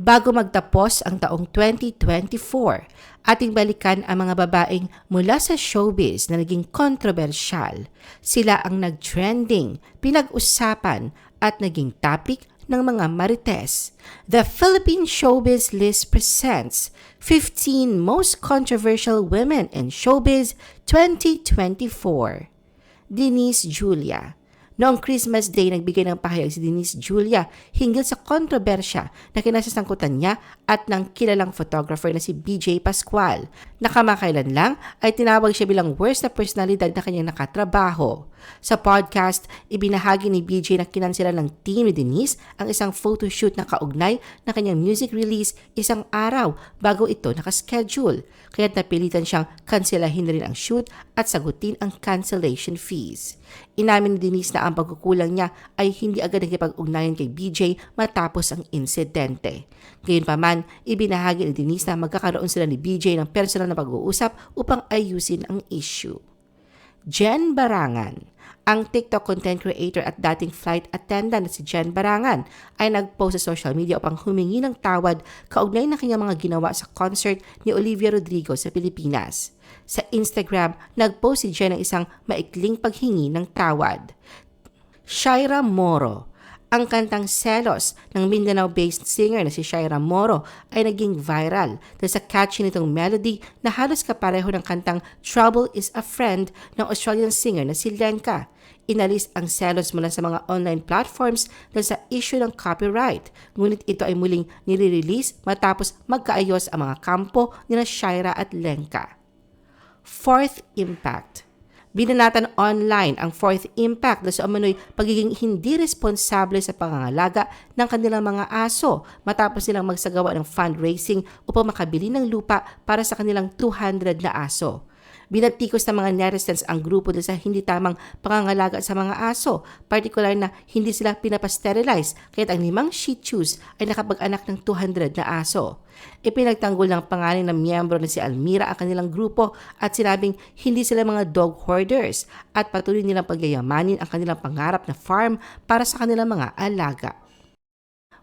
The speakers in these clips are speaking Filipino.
Bago magtapos ang taong 2024, ating balikan ang mga babaeng mula sa showbiz na naging kontrobersyal. Sila ang nag-trending, pinag-usapan at naging topic ng mga marites. The Philippine Showbiz List presents 15 Most Controversial Women in Showbiz 2024. Denise Julia Noong Christmas Day, nagbigay ng pahayag si Denise Julia hinggil sa kontrobersya na kinasasangkutan niya at ng kilalang photographer na si BJ Pascual. Nakamakailan lang ay tinawag siya bilang worst na personalidad na kanyang nakatrabaho. Sa podcast, ibinahagi ni BJ na kinansela ng team ni Denise ang isang photoshoot na kaugnay na kanyang music release isang araw bago ito nakaschedule. Kaya't napilitan siyang kanselahin rin ang shoot at sagutin ang cancellation fees. Inamin ni Denise na ang pagkukulang niya ay hindi agad nakipag-ugnayan kay BJ matapos ang insidente. Gayunpaman, ibinahagi ni Denise na magkakaroon sila ni BJ ng personal na pag-uusap upang ayusin ang issue. Jen Barangan. Ang TikTok content creator at dating flight attendant na si Jen Barangan ay nag-post sa social media upang humingi ng tawad kaugnay na kanyang mga ginawa sa concert ni Olivia Rodrigo sa Pilipinas. Sa Instagram, nag-post si Jen ng isang maikling paghingi ng tawad. Shaira Moro ang kantang Selos ng Mindanao-based singer na si Shaira Moro ay naging viral dahil sa catchy nitong melody na halos kapareho ng kantang Trouble is a Friend ng Australian singer na si Lenka. Inalis ang Selos mula sa mga online platforms dahil sa issue ng copyright, ngunit ito ay muling nire-release matapos magkaayos ang mga kampo nila Shaira at Lenka. Fourth Impact Binanatan online ang fourth impact na sa umano'y pagiging hindi responsable sa pangangalaga ng kanilang mga aso matapos nilang magsagawa ng fundraising upang makabili ng lupa para sa kanilang 200 na aso. Binatikos ng mga netizens ang grupo dahil sa hindi tamang pangangalaga sa mga aso, partikular na hindi sila pinapasterilize kaya ang limang Shih Tzus ay nakapag-anak ng 200 na aso. Ipinagtanggol ng pangalan ng miyembro na si Almira ang kanilang grupo at sinabing hindi sila mga dog hoarders at patuloy nilang pagyayamanin ang kanilang pangarap na farm para sa kanilang mga alaga.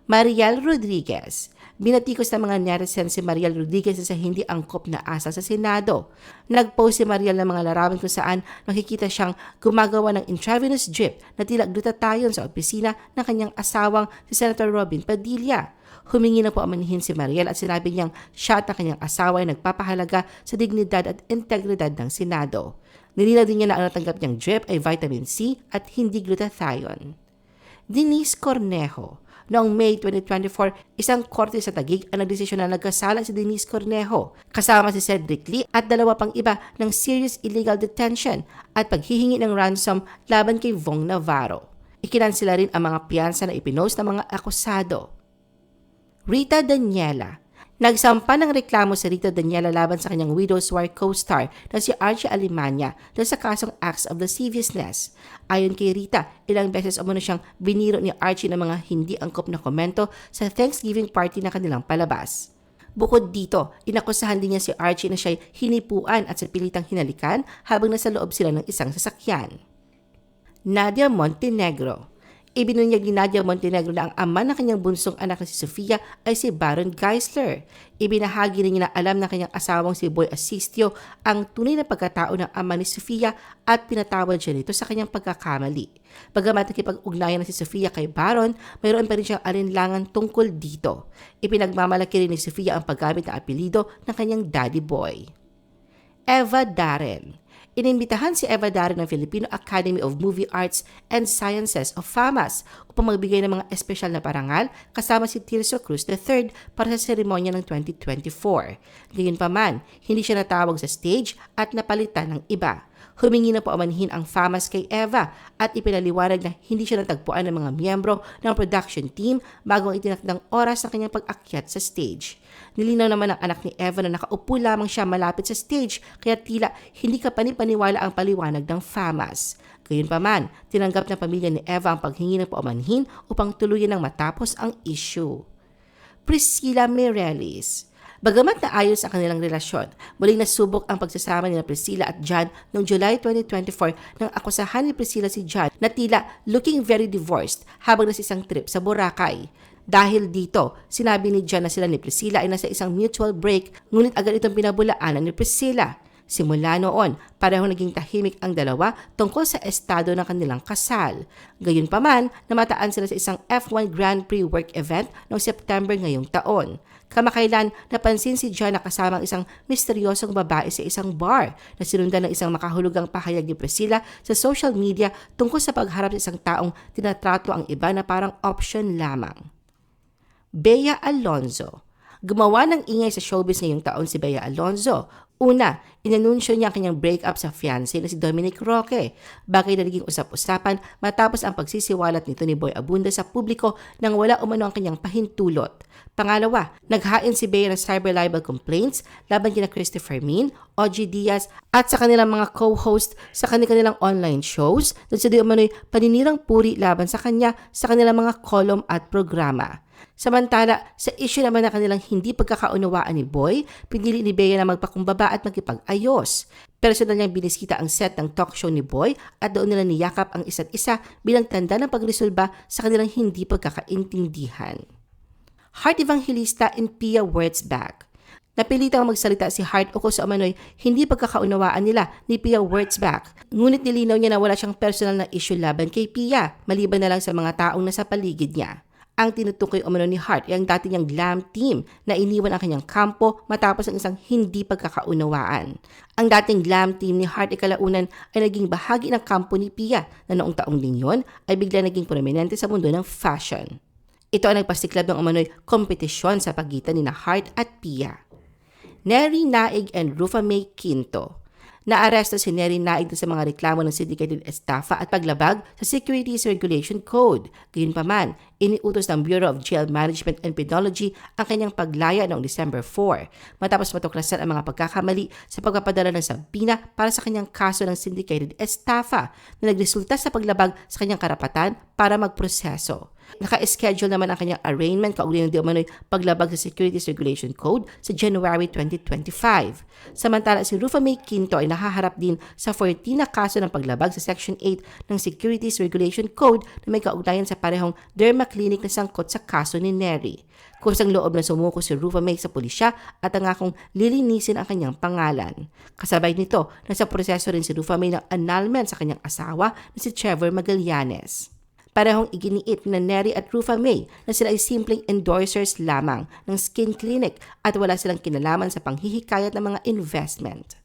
Mariel Rodriguez Binatikos ng mga netizens si Mariel Rodriguez sa hindi angkop na asa sa Senado. Nagpost si Mariel ng mga larawan kung saan makikita siyang gumagawa ng intravenous drip na tila glutathione sa opisina ng kanyang asawang si Senator Robin Padilla. Humingi na po amanihin si Mariel at sinabi niyang siya at ang kanyang asawa ay nagpapahalaga sa dignidad at integridad ng Senado. Nilinaw din niya na ang natanggap niyang drip ay vitamin C at hindi glutathione. Denise Cornejo Noong May 2024, isang korte sa Tagig ang nagdesisyon na nagkasala si Denise Cornejo kasama si Cedric Lee at dalawa pang iba ng serious illegal detention at paghihingi ng ransom laban kay Vong Navarro. Ikinansila rin ang mga piyansa na ipinost ng mga akusado. Rita Daniela Nagsampa ng reklamo si Rita Daniela laban sa kanyang widow's war co-star na si Archie Alimanya dahil sa kasong acts of lasciviousness. Ayon kay Rita, ilang beses umano siyang biniro ni Archie ng mga hindi angkop na komento sa Thanksgiving party na kanilang palabas. Bukod dito, inakusahan din niya si Archie na siya'y hinipuan at sa pilitang hinalikan habang nasa loob sila ng isang sasakyan. Nadia Montenegro Ibinunyag ni Nadia Montenegro na ang ama ng kanyang bunsong anak na si Sofia ay si Baron Geisler. Ibinahagi rin niya na alam ng kanyang asawang si Boy Asistio ang tunay na pagkatao ng ama ni Sofia at pinatawad siya nito sa kanyang pagkakamali. Bagamat nakipag-ugnayan na si Sofia kay Baron, mayroon pa rin siyang alinlangan tungkol dito. Ipinagmamalaki rin ni Sofia ang paggamit ng apelido ng kanyang daddy boy. Eva Darren inimbitahan si Eva Darin ng Filipino Academy of Movie Arts and Sciences of FAMAS upang magbigay ng mga espesyal na parangal kasama si Tirso Cruz III para sa seremonya ng 2024. Gayunpaman, hindi siya natawag sa stage at napalitan ng iba. Humingi na po amanhin ang FAMAS kay Eva at ipinaliwanag na hindi siya natagpuan ng mga miyembro ng production team bago ang itinakdang oras ng kanyang pag-akyat sa stage. Nilinaw naman ng anak ni Eva na nakaupo lamang siya malapit sa stage kaya tila hindi ka panipaniwala ang paliwanag ng FAMAS. Gayunpaman, tinanggap ng pamilya ni Eva ang paghingi ng paumanhin upang tuluyan ng matapos ang issue. Priscilla Mireles Bagamat naayos ang kanilang relasyon, muling nasubok ang pagsasama ni Priscilla at John noong July 2024 nang akusahan ni Priscilla si John na tila looking very divorced habang nasa isang trip sa Boracay. Dahil dito, sinabi ni John na sila ni Priscilla ay nasa isang mutual break, ngunit agad itong pinabulaanan ni Priscilla. Simula noon, pareho naging tahimik ang dalawa tungkol sa estado ng kanilang kasal. Gayunpaman, namataan sila sa isang F1 Grand Prix work event noong September ngayong taon. Kamakailan, napansin si John na kasama ang isang misteryosong babae sa isang bar na sinundan ng isang makahulugang pahayag ni Priscilla sa social media tungkol sa pagharap sa isang taong tinatrato ang iba na parang option lamang. Bea Alonzo. Gumawa ng ingay sa showbiz ngayong taon si Bea Alonzo. Una, inanunsyo niya ang kanyang breakup sa fiancé na si Dominic Roque. Bagay na naging usap-usapan matapos ang pagsisiwalat nito ni Boy Abunda sa publiko nang wala umano ang kanyang pahintulot. Pangalawa, naghain si Bea ng cyber libel complaints laban kina Christopher Min, OG Diaz at sa kanilang mga co-host sa kanilang online shows na sa di umano'y paninirang puri laban sa kanya sa kanilang mga kolom at programa. Samantala, sa issue naman na kanilang hindi pagkakaunawaan ni Boy, pinili ni Bea na magpakumbaba at magkipag-ayos. Personal niyang binisita ang set ng talk show ni Boy at doon nila niyakap ang isa't isa bilang tanda ng pagresolba sa kanilang hindi pagkakaintindihan. Heart Evangelista and Pia Wurtzbach Napilitang magsalita si Hart o sa umano'y hindi pagkakaunawaan nila ni Pia Wurtzbach. Ngunit nilinaw niya na wala siyang personal na issue laban kay Pia, maliban na lang sa mga taong nasa paligid niya ang tinutukoy umano ni Hart ay ang dati niyang glam team na iniwan ang kanyang kampo matapos ang isang hindi pagkakaunawaan. Ang dating glam team ni Hart ay kalaunan ay naging bahagi ng kampo ni Pia na noong taong din yun ay bigla naging prominente sa mundo ng fashion. Ito ang nagpasiklab ng umano'y kompetisyon sa pagitan ni na Hart at Pia. Neri Naig and Rufa May Quinto Naaresto si Neri Naig sa mga reklamo ng syndicated estafa at paglabag sa Securities Regulation Code. Gayunpaman, iniutos ng Bureau of Jail Management and Penology ang kanyang paglaya noong December 4 matapos matuklasan ang mga pagkakamali sa pagpapadala ng sampina para sa kanyang kaso ng syndicated estafa na nagresulta sa paglabag sa kanyang karapatan para magproseso. Naka-schedule naman ang kanyang arraignment kaugnay ng di umano'y paglabag sa Securities Regulation Code sa January 2025. Samantala si Rufa May Quinto ay nahaharap din sa 14 na kaso ng paglabag sa Section 8 ng Securities Regulation Code na may kaugnayan sa parehong derma clinic na sangkot sa kaso ni Neri. Kusang loob na sumuko si Rufa May sa pulisya at ang akong lilinisin ang kanyang pangalan. Kasabay nito, nasa proseso rin si Rufa May ng annulment sa kanyang asawa na si Trevor Magallanes. Parehong iginiit na Neri at Rufa May na sila ay simpleng endorsers lamang ng skin clinic at wala silang kinalaman sa panghihikayat ng mga investment.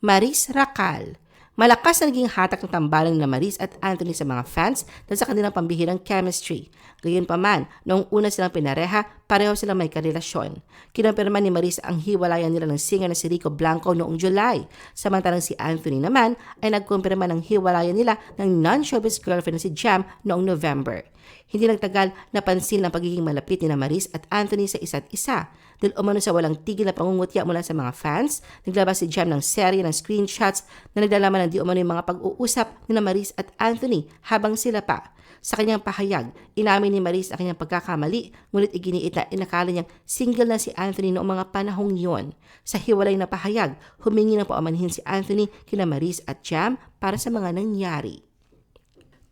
Maris Racal Malakas na naging hatak ng tambalang na Maris at Anthony sa mga fans dahil sa kanilang pambihirang chemistry. Gayunpaman, noong una silang pinareha, pareho silang may karelasyon. Kinumpirma ni Maris ang hiwalayan nila ng singer na si Rico Blanco noong July. Samantalang si Anthony naman ay nagkumpirma ng hiwalayan nila ng non-showbiz girlfriend na si Jam noong November. Hindi nagtagal napansin ang pagiging malapit ni Maris at Anthony sa isa't isa. Dahil umano sa walang tigil na pangungutya mula sa mga fans, naglabas si Jam ng serye ng screenshots na naglalaman ng di umano yung mga pag-uusap ni na Maris at Anthony habang sila pa. Sa kanyang pahayag, inamin ni Maris ang kanyang pagkakamali, ngunit iginiit na inakala niyang single na si Anthony noong mga panahong yon. Sa hiwalay na pahayag, humingi na po amanhin si Anthony kina Maris at Jam para sa mga nangyari.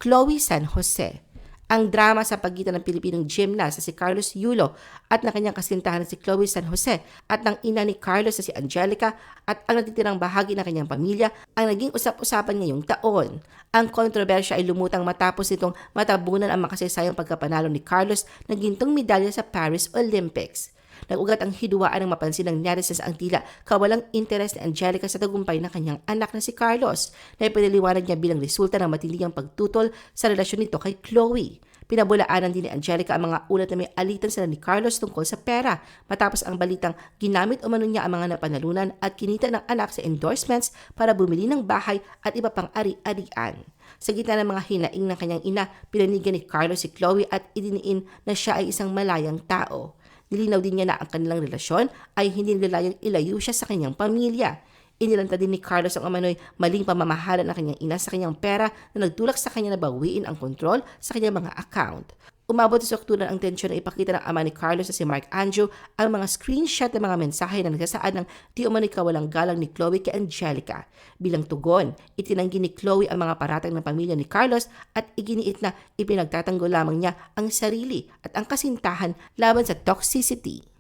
Chloe San Jose ang drama sa pagitan ng Pilipinong gymnast na si Carlos Yulo at ng kanyang kasintahan si Chloe San Jose at ng ina ni Carlos na si Angelica at ang natitirang bahagi ng kanyang pamilya ang naging usap-usapan ngayong taon. Ang kontrobersya ay lumutang matapos itong matabunan ang makasaysayang pagkapanalo ni Carlos ng gintong medalya sa Paris Olympics. Nag-ugat ang hiduwaan ng mapansin ng netizens ang tila kawalang interes ni Angelica sa tagumpay ng kanyang anak na si Carlos na ipinaliwanag niya bilang resulta ng matinding pagtutol sa relasyon nito kay Chloe. Pinabulaanan din ni Angelica ang mga ulat na may alitan sila ni Carlos tungkol sa pera matapos ang balitang ginamit umano niya ang mga napanalunan at kinita ng anak sa endorsements para bumili ng bahay at iba pang ari-arian. Sa gitna ng mga hinaing ng kanyang ina, pinanigan ni Carlos si Chloe at idiniin na siya ay isang malayang tao. Nilinaw din niya na ang kanilang relasyon ay hindi nilayang ilayo siya sa kanyang pamilya. Inilanta din ni Carlos ang amanoy maling pamamahala ng kanyang ina sa kanyang pera na nagtulak sa kanya na bawiin ang kontrol sa kanyang mga account. Umabot sa oktunan ang tensyon na ipakita ng ama ni Carlos na si Mark Andrew ang mga screenshot ng mga mensahe na nagsasaad ng di umani kawalang galang ni Chloe kay Angelica. Bilang tugon, itinanggi ni Chloe ang mga paratang ng pamilya ni Carlos at iginiit na ipinagtatanggol lamang niya ang sarili at ang kasintahan laban sa toxicity.